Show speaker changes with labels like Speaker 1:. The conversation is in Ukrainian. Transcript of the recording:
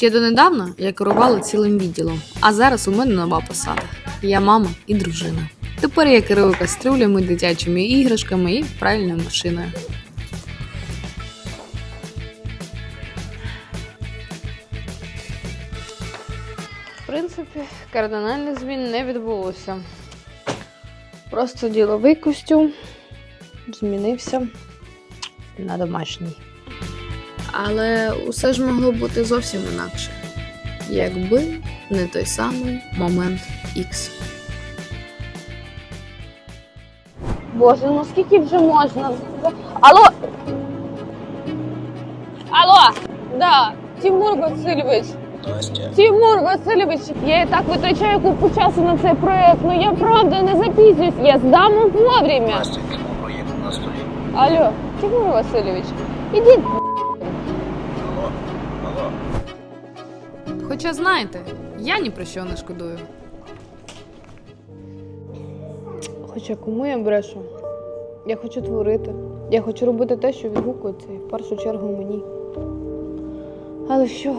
Speaker 1: Ще донедавна я керувала цілим відділом, а зараз у мене нова посада. Я мама і дружина. Тепер я керую кастрюлями, дитячими іграшками і правильною машиною. В принципі, кардинальних змін не відбулося. Просто діловий костюм змінився на домашній. Але усе ж могло бути зовсім інакше, якби не той самий момент X.
Speaker 2: Боже, ну скільки вже можна? Алло! Алло! Да, Тимур Васильович. Тимур Васильович, я і так витрачаю купу часу на цей проект, ну я правда не запізнююсь, я здам вовремя.
Speaker 3: Настя, проєкт на столі.
Speaker 2: Алло, Тимур Васильович, ідіть.
Speaker 1: Хоча знаєте, я ні про що не шкодую.
Speaker 2: Хоча кому я брешу? Я хочу творити. Я хочу робити те, що відгукується, і в першу чергу мені. Але що?